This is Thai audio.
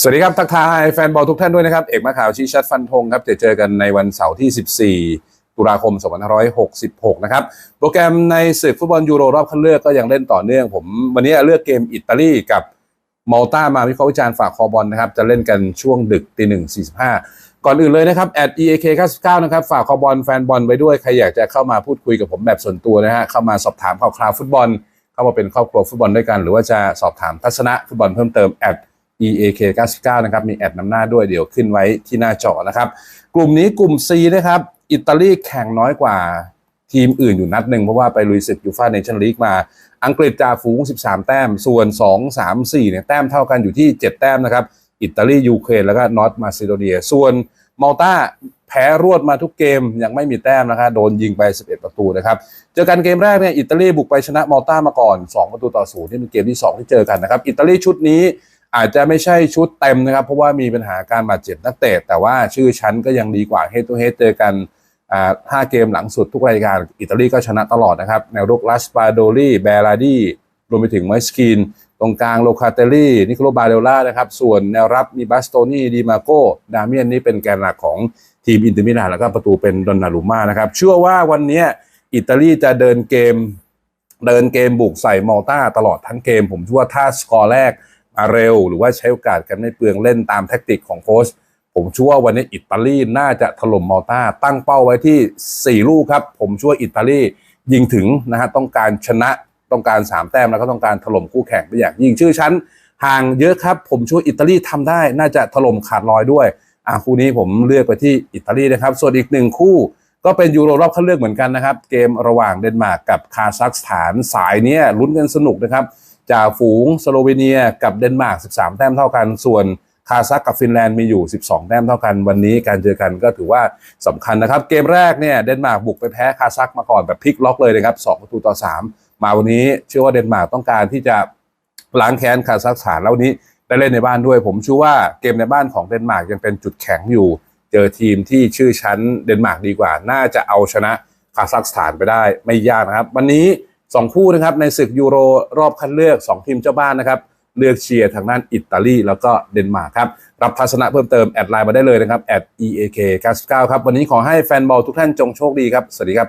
สวัสดีครับ ทักทายแฟนบอลทุกท่านด้วยนะครับ เอกมาข่าวชี้ชัดฟันธงครับ จะเจอกันในวันเสาร์ที่ 14 ตุลาคม 2566 นะครับ โปรแกรมในศึกฟุตบอลยูโรรอบคัดเลือกก็ยังเล่นต่อเนื่อง ผม วันนี้เลือกเกมอิตาลีกับมอลตามาวิเคราะห์วิจารณ์ฝากคอบอลนะครับ จะเล่นกันช่วงดึกตีหนึ่งสี่สิบห้าก่อนอื่นเลยนะครับ @eak 99นะครับ ฝากคอบอลแฟนบอลไว้ด้วย ใครอยากจะเข้ามาพูดคุยกับผมแบบส่วนตัวนะฮะ เข้ามาสอบถามข่าวคราวฟุตบอล เข้ามาเป็นครอบครัวฟุตบอลด้วยกัน หรือว่าจะสอบถามทัศนะฟุตบอลเพิ่มเติม eak 99นะครับ มีแอดนำหน้าด้วยเดี๋ยวขึ้นไว้ที่หน้าจอนะครับ กลุ่มนี้กลุ่ม C นะครับ อิตาลีแข่งน้อยกว่าทีมอื่นอยู่นัดหนึ่งเพราะว่าไปลุยศึกยูฟ่าเนชั่นลีกมา อังกฤษจ่าฝูง 13 แต้ม ส่วน 2 3 4เนี่ยแต้มเท่ากันอยู่ที่ 7 แต้มนะครับ อิตาลียูเครนแล้วก็นอร์ทมาซิโดเนีย ส่วนมอลตาแพ้รวดมาทุกเกมยังไม่มีแต้มนะครับโดนยิงไป 11 ประตูนะครับ เจอกันเกมแรกเนี่ยอิตาลีบุกไปชนะมอลตามาก่อน 2 ประตูต่อศูนย์ที่เป็นเกมที่ 2 ที่เจอกันนะครับ อิตาลีชุดนี้ อาจจะไม่ใช่ชุดเต็มนะครับ เพราะว่ามีปัญหาการบาดเจ็บนักเตะแต่ว่าชื่อชั้นก็ยังดีกว่าเฮ d ตัวเฮ d เจอกันอ่าห้าเกมหลังสุดทุกรายการอิตาลีก็ชนะตลอดนะครับแนวรุกลัสปาโดลีแบราดีรวมไปถึงไมสกีน ตรงกลางโลคาเตลลี่ นิโคลบาเดลล่านะครับ ส่วนแนวรับมีบัสโตนี่ดีมาโกดาเมียนนี่เป็นแกนหลักของทีมอินเตอร์มิลานแล้วก็ประตูเป็นดอนนารุม่านะครับ เชื่อว่าวันนี้อิตาลีจะเดินเกม เดินเกมบุกใส่มอลตาตลอดทั้งเกม ผมเชื่อว่าถ้าสกอร์แรก มาเร็ว หรือว่าใช้โอกาสกันไม่เปลืองเล่นตามแท็กติกของโค้ชผมเชื่อว่าวันนี้อิตาลีน่าจะถล่มมอลตาตั้งเป้าไว้ที่ 4 ลูกครับ ผมเชื่อว่าอิตาลียิงถึงนะฮะต้องการชนะต้องการ 3 แต้มแล้วก็ต้องการถล่มคู่แข่งไปอย่างยิงชื่อชั้นห่างเยอะครับ ผมเชื่อว่าอิตาลีทำได้ น่าจะถล่มขาดลอยด้วยอะคู่นี้ผมเลือกไปที่อิตาลีนะครับ ส่วนอีกหนึ่งคู่ก็เป็นยูโรรอบคัดเลือกเหมือนกันนะครับ เกมระหว่างเดนมาร์กกับคาซัคสถานสายเนี้ยลุ้นกันสนุกนะครับ จ่าฝูงสโลวีเนียกับเดนมาร์ก 13 แต้มเท่ากัน ส่วนคาซัคกับฟินแลนด์มีอยู่ 12 แต้มเท่ากันวันนี้การเจอกันก็ถือว่าสำคัญนะครับ เกมแรกเนี่ยเดนมาร์กบุกไปแพ้คาซัคมาก่อนแบบพลิกล็อกเลยนะครับ2ประตูต่อ 3 มาวันนี้เชื่อว่าเดนมาร์กต้องการที่จะล้างแค้นคาซัคสถานแล้ววันนี้ได้เล่นในบ้านด้วย ผมเชื่อว่าเกมในบ้านของเดนมาร์กยังเป็นจุดแข็งอยู่ เจอทีมที่ชื่อชั้นเดนมาร์กดีกว่า น่าจะเอาชนะคาซัคสถานไปได้ไม่ยากนะครับ วันนี้ 2คู่นะครับในศึกยูโรรอบคัดเลือก 2 ทีมเจ้าบ้านนะครับ เลือกเชียร์ทางด้านอิตาลีแล้วก็เดนมาร์กครับ รับทัศนะเพิ่มเติม แอดไลน์มาได้เลยนะครับแอด eak 99ครับ วันนี้ขอให้แฟนบอลทุกท่านจงโชคดีครับ สวัสดีครับ